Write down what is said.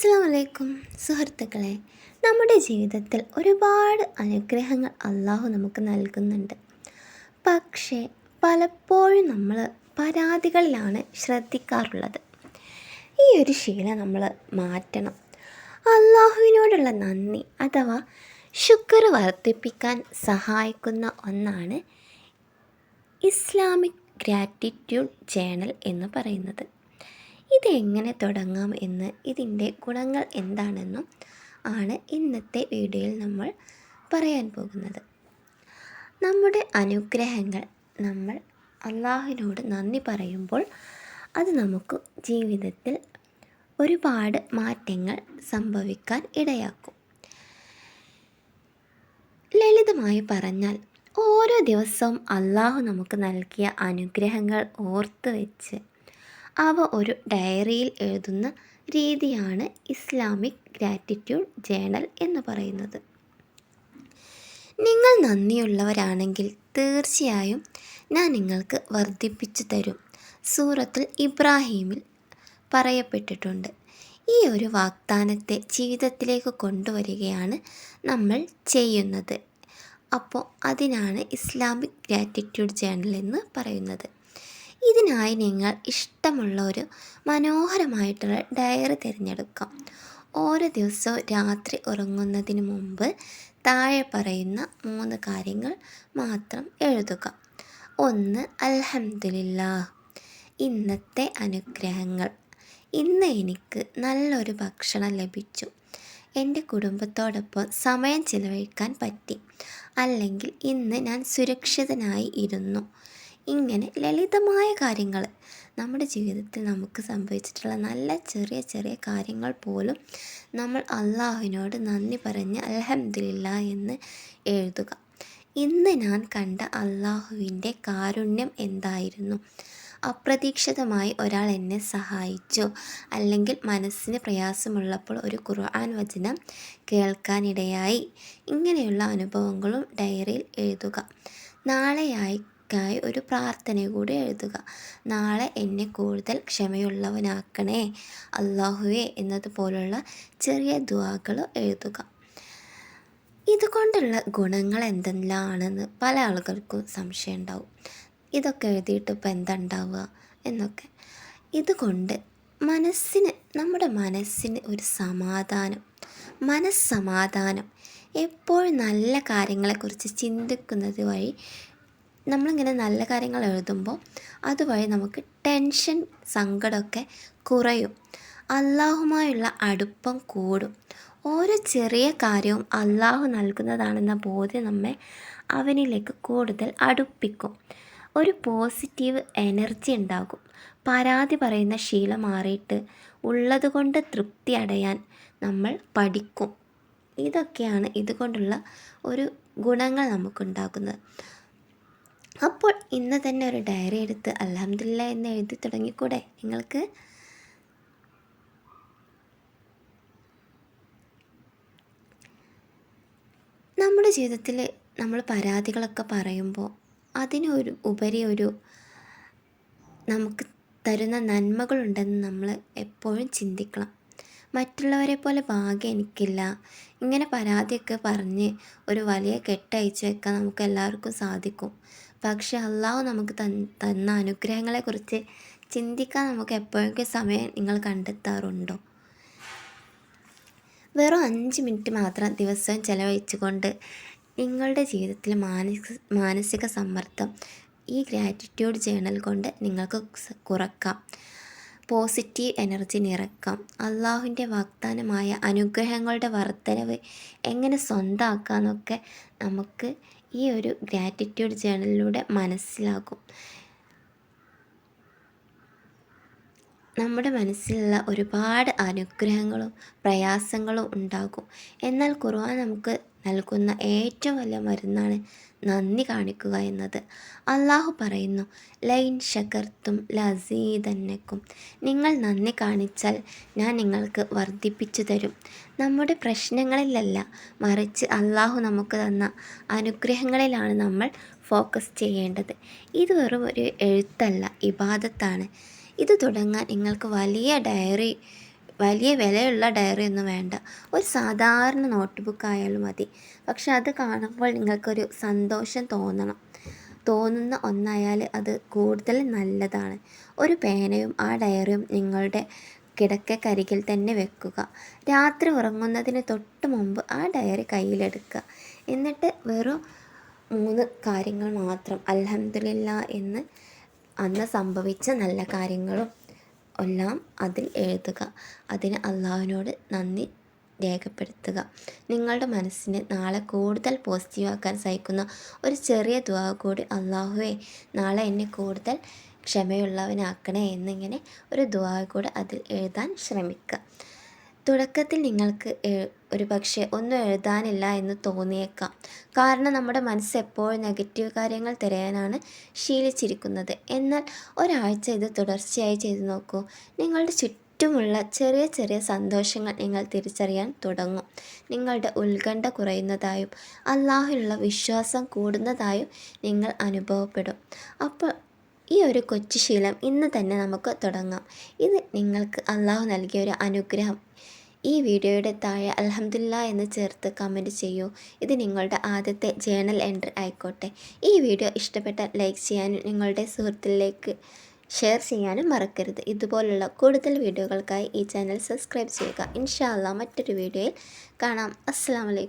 അസ്സാം വലൈക്കും സുഹൃത്തുക്കളെ നമ്മുടെ ജീവിതത്തിൽ ഒരുപാട് അനുഗ്രഹങ്ങൾ അള്ളാഹു നമുക്ക് നൽകുന്നുണ്ട്. പക്ഷേ പലപ്പോഴും നമ്മൾ പരാതികളിലാണ് ശ്രദ്ധിക്കാറുള്ളത്. ഈ ഒരു ശീലം നമ്മൾ മാറ്റണം. അള്ളാഹുവിനോടുള്ള നന്ദി അഥവാ ശുക്ർ വർദ്ധിപ്പിക്കാൻ സഹായിക്കുന്ന ഒന്നാണ് ഇസ്ലാമിക് ഗ്രാറ്റിറ്റ്യൂഡ് ജേണൽ എന്ന് പറയുന്നത്. ഇതെങ്ങനെ തുടങ്ങാം എന്ന് ഇതിന്റെ ഗുണങ്ങൾ എന്താണെന്നും ആണ് ഇന്നത്തെ വീഡിയോയിൽ നമ്മൾ പറയാൻ പോകുന്നത്. നമ്മുടെ അനുഗ്രഹങ്ങൾ നമ്മൾ അള്ളാഹുവിനോട് നന്ദി പറയുമ്പോൾ അത് നമുക്ക് ജീവിതത്തിൽ ഒരുപാട് മാറ്റങ്ങൾ സംഭവിക്കാൻ ഇടയാക്കും. ലളിതമായി പറഞ്ഞാൽ ഓരോ ദിവസവും അള്ളാഹു നമുക്ക് നൽകിയ അനുഗ്രഹങ്ങൾ ഓർത്ത് വെച്ച് അവ ഒരു ഡയറിയിൽ എഴുതുന്ന രീതിയാണ് ഇസ്ലാമിക് ഗ്രാറ്റിറ്റ്യൂഡ് ജേണൽ എന്ന് പറയുന്നത്. നിങ്ങൾ നന്ദിയുള്ളവരാണെങ്കിൽ തീർച്ചയായും ഞാൻ നിങ്ങൾക്ക് വർദ്ധിപ്പിച്ചു തരും. സൂറത്തുൽ ഇബ്രാഹീമിൽ പറയപ്പെട്ടിട്ടുണ്ട്. ഈ ഒരു വാഗ്ദാനത്തെ ജീവിതത്തിലേക്ക് കൊണ്ടുവരികയാണ് നമ്മൾ ചെയ്യുന്നത്. അപ്പോൾ അതിനാണ് ഇസ്ലാമിക് ഗ്രാറ്റിറ്റ്യൂഡ് ജേണൽ എന്ന് പറയുന്നത്. ഇതിനായി നിങ്ങൾ ഇഷ്ടമുള്ള ഒരു മനോഹരമായിട്ടുള്ള ഡയറി തിരഞ്ഞെടുക്കാം. ഓരോ ദിവസവും രാത്രി ഉറങ്ങുന്നതിന് മുമ്പ് താഴെ പറയുന്ന മൂന്ന് കാര്യങ്ങൾ മാത്രം എഴുതുക. ഒന്ന് അൽഹംദുലില്ല. ഇന്നത്തെ അനുഗ്രഹങ്ങൾ. ഇന്ന് എനിക്ക് നല്ലൊരു ഭക്ഷണം ലഭിച്ചു. എന്റെ കുടുംബത്തോടൊപ്പം സമയം ചിലവഴിക്കാൻ പറ്റി. അല്ലെങ്കിൽ ഇന്ന് ഞാൻ സുരക്ഷിതനായി ഇരുന്നു. ഇങ്ങനെ ലളിതമായ കാര്യങ്ങൾ നമ്മുടെ ജീവിതത്തിൽ നമുക്ക് സംഭവിച്ചിട്ടുള്ള നല്ല ചെറിയ ചെറിയ കാര്യങ്ങൾ പോലും നമ്മൾ അള്ളാഹുവിനോട് നന്ദി പറഞ്ഞ് അലഹമില്ല എന്ന് എഴുതുക. ഇന്ന് ഞാൻ കണ്ട അള്ളാഹുവിന്റെ കാരുണ്യം എന്തായിരുന്നു? അപ്രതീക്ഷിതമായി ഒരാൾ എന്നെ സഹായിച്ചു? അല്ലെങ്കിൽ മനസ്സിന് പ്രയാസമുള്ളപ്പോൾ ഒരു ഖുർആൻ വചനം കേൾക്കാനിടയായി? ഇങ്ങനെയുള്ള അനുഭവങ്ങളും ഡയറിയിൽ എഴുതുക. നാളെയായി എനിക്കായി ഒരു പ്രാർത്ഥന കൂടി എഴുതുക. നാളെ എന്നെ കൂടുതൽ ക്ഷമയുള്ളവനാക്കണേ അള്ളാഹുവേ എന്നതുപോലുള്ള ചെറിയ ദുവാകൾ എഴുതുക. ഇതുകൊണ്ടുള്ള ഗുണങ്ങൾ എന്തെല്ലാമാണെന്ന് പല ആളുകൾക്കും സംശയം ഉണ്ടാവും. ഇതൊക്കെ എഴുതിയിട്ട് ഇപ്പോൾ എന്താ ഉണ്ടാവുക? എന്നൊക്കെ. ഇതുകൊണ്ട് മനസ്സിന് നമ്മുടെ മനസ്സിന് ഒരു സമാധാനം മനസ്സമാധാനം. എപ്പോഴും നല്ല കാര്യങ്ങളെക്കുറിച്ച് ചിന്തിക്കുന്നത് വഴി നമ്മളിങ്ങനെ നല്ല കാര്യങ്ങൾ എഴുതുമ്പോൾ അതുവഴി നമുക്ക് ടെൻഷൻ സങ്കടമൊക്കെ കുറയും. അള്ളാഹുമായുള്ള അടുപ്പം കൂടും. ഓരോ ചെറിയ കാര്യവും അള്ളാഹു നൽകുന്നതാണെന്ന ബോധ്യം നമ്മെ അവനിലേക്ക് കൂടുതൽ അടുപ്പിക്കും. ഒരു പോസിറ്റീവ് എനർജി ഉണ്ടാകും. പരാതി പറയുന്ന ശീലം മാറിയിട്ട് ഉള്ളതുകൊണ്ട് തൃപ്തി അടയാൻ നമ്മൾ പഠിക്കും. ഇതൊക്കെയാണ് ഇതുകൊണ്ടുള്ള ഒരു ഗുണങ്ങൾ നമുക്കുണ്ടാക്കുന്നത്. അപ്പോൾ ഇന്ന് തന്നെ ഒരു ഡയറി എടുത്ത് അലഹമില്ല എന്ന് എഴുതി തുടങ്ങിക്കൂടെ നിങ്ങൾക്ക്? നമ്മുടെ ജീവിതത്തിൽ നമ്മൾ പരാതികളൊക്കെ പറയുമ്പോൾ അതിനൊരു ഉപരി ഒരു നമുക്ക് തരുന്ന നന്മകളുണ്ടെന്ന് നമ്മൾ എപ്പോഴും ചിന്തിക്കണം. മറ്റുള്ളവരെ പോലെ ഭാഗ്യം എനിക്കില്ല. ഇങ്ങനെ പരാതിയൊക്കെ പറഞ്ഞ് ഒരു വലിയ കെട്ടയച്ചു വെക്കാൻ നമുക്ക് എല്ലാവർക്കും സാധിക്കും. പക്ഷെ അള്ളാഹു നമുക്ക് തന്ന അനുഗ്രഹങ്ങളെക്കുറിച്ച് ചിന്തിക്കാൻ നമുക്ക് എപ്പോഴൊക്കെ സമയം നിങ്ങൾ കണ്ടെത്താറുണ്ടോ? വെറും അഞ്ച് മിനിറ്റ് മാത്രം ദിവസവും ചിലവഴിച്ചുകൊണ്ട് നിങ്ങളുടെ ജീവിതത്തിൽ മാനസിക മാനസിക സമ്മർദ്ദം ഈ ഗ്രാറ്റിറ്റ്യൂഡ് ജേണൽ കൊണ്ട് നിങ്ങൾക്ക് കുറക്കാം. പോസിറ്റീവ് എനർജി നിറക്കാം. അള്ളാഹുവിന്റെ വാഗ്ദാനമായ അനുഗ്രഹങ്ങളുടെ വർധനവ് എങ്ങനെ സ്വന്തമാക്കാമെന്നൊക്കെ നമുക്ക് ഈ ഒരു ഗ്രാറ്റിറ്റ്യൂഡ് ജേണലിലൂടെ മനസ്സിലാകും. നമ്മുടെ മനസ്സിലുള്ള ഒരുപാട് അനുഗ്രഹങ്ങളും പ്രയാസങ്ങളും ഉണ്ടാകും. എന്നാൽ ഖുർആൻ നമുക്ക് നൽകുന്ന ഏറ്റവും വലിയ മരുന്നാണ് നന്ദി കാണിക്കുക എന്നത്. അള്ളാഹു പറയുന്നു ലൈൻ ഷക്കർത്തും ലസീതന്നക്കും. നിങ്ങൾ നന്ദി കാണിച്ചാൽ ഞാൻ നിങ്ങൾക്ക് വർദ്ധിപ്പിച്ചു തരും. നമ്മുടെ പ്രശ്നങ്ങളിലല്ല മറിച്ച് അള്ളാഹു നമുക്ക് തന്ന അനുഗ്രഹങ്ങളിലാണ് നമ്മൾ ഫോക്കസ് ചെയ്യേണ്ടത്. ഇത് വെറും ഒരു എഴുത്തല്ല ഇബാദത്താണ്. ഇത് തുടങ്ങാൻ നിങ്ങൾക്ക് വലിയ ഡയറി വലിയ വിലയുള്ള ഡയറി ഒന്നും വേണ്ട. ഒരു സാധാരണ നോട്ട് ബുക്ക് ആയാലും മതി. പക്ഷെ അത് കാണുമ്പോൾ നിങ്ങൾക്കൊരു സന്തോഷം തോന്നണം. തോന്നുന്ന ഒന്നായാൽ അത് കൂടുതൽ നല്ലതാണ്. ഒരു പേനയും ആ ഡയറിയും നിങ്ങളുടെ കിടക്കക്കരികിൽ തന്നെ വെക്കുക. രാത്രി ഉറങ്ങുന്നതിന് തൊട്ട് മുമ്പ് ആ ഡയറി കയ്യിലെടുക്കുക. എന്നിട്ട് വെറും മൂന്ന് കാര്യങ്ങൾ മാത്രം. അലഹമില്ല എന്ന് അന്ന് സംഭവിച്ച നല്ല കാര്യങ്ങളും എല്ലാം അതിൽ എഴുതുക. അതിന് അള്ളാഹുവിനോട് നന്ദി രേഖപ്പെടുത്തുക. നിങ്ങളുടെ മനസ്സിനെ നാളെ കൂടുതൽ പോസിറ്റീവാക്കാൻ സഹിക്കുന്ന ഒരു ചെറിയ ദുവാ കൂടി അള്ളാഹുവേ നാളെ എന്നെ കൂടുതൽ ക്ഷമയുള്ളവനാക്കണേ എന്നിങ്ങനെ ഒരു ദുവാ കൂടെ അതിൽ എഴുതാൻ ശ്രമിക്കുക. തുടക്കത്തിൽ നിങ്ങൾക്ക് ഒരു പക്ഷേ ഒന്നും എഴുതാനില്ല എന്ന് തോന്നിയേക്കാം. കാരണം നമ്മുടെ മനസ്സ് എപ്പോഴും നെഗറ്റീവ് കാര്യങ്ങൾ തിരയാനാണ് ശീലിച്ചിരിക്കുന്നത്. എന്നാൽ ഒരാഴ്ച ഇത് തുടർച്ചയായി ചെയ്തു നോക്കൂ. നിങ്ങളുടെ ചുറ്റുമുള്ള ചെറിയ ചെറിയ സന്തോഷങ്ങൾ നിങ്ങൾ തിരിച്ചറിയാൻ തുടങ്ങും. നിങ്ങളുടെ ഉത്കണ്ഠ കുറയുന്നതായും അള്ളാഹുള്ള വിശ്വാസം കൂടുന്നതായും നിങ്ങൾ അനുഭവപ്പെടും. അപ്പോൾ ഈ ഒരു കൊച്ചു ശീലം ഇന്ന് തന്നെ നമുക്ക് തുടങ്ങാം. ഇത് നിങ്ങൾക്ക് അള്ളാഹു നൽകിയ ഒരു അനുഗ്രഹം. ഈ വീഡിയോയുടെ താഴെ അലഹമില്ല എന്ന് ചേർത്ത് കമന്റ് ചെയ്യൂ. ഇത് നിങ്ങളുടെ ആദ്യത്തെ ജേണൽ എൻട്രി ആയിക്കോട്ടെ. ഈ വീഡിയോ ഇഷ്ടപ്പെട്ടാൽ ലൈക്ക് ചെയ്യാനും നിങ്ങളുടെ സുഹൃത്തിലേക്ക് ഷെയർ ചെയ്യാനും മറക്കരുത്. ഇതുപോലുള്ള കൂടുതൽ വീഡിയോകൾക്കായി ഈ ചാനൽ സബ്സ്ക്രൈബ് ചെയ്യുക. ഇൻഷാല്ല മറ്റൊരു വീഡിയോയിൽ കാണാം. അസ്സാം വലൈക്കും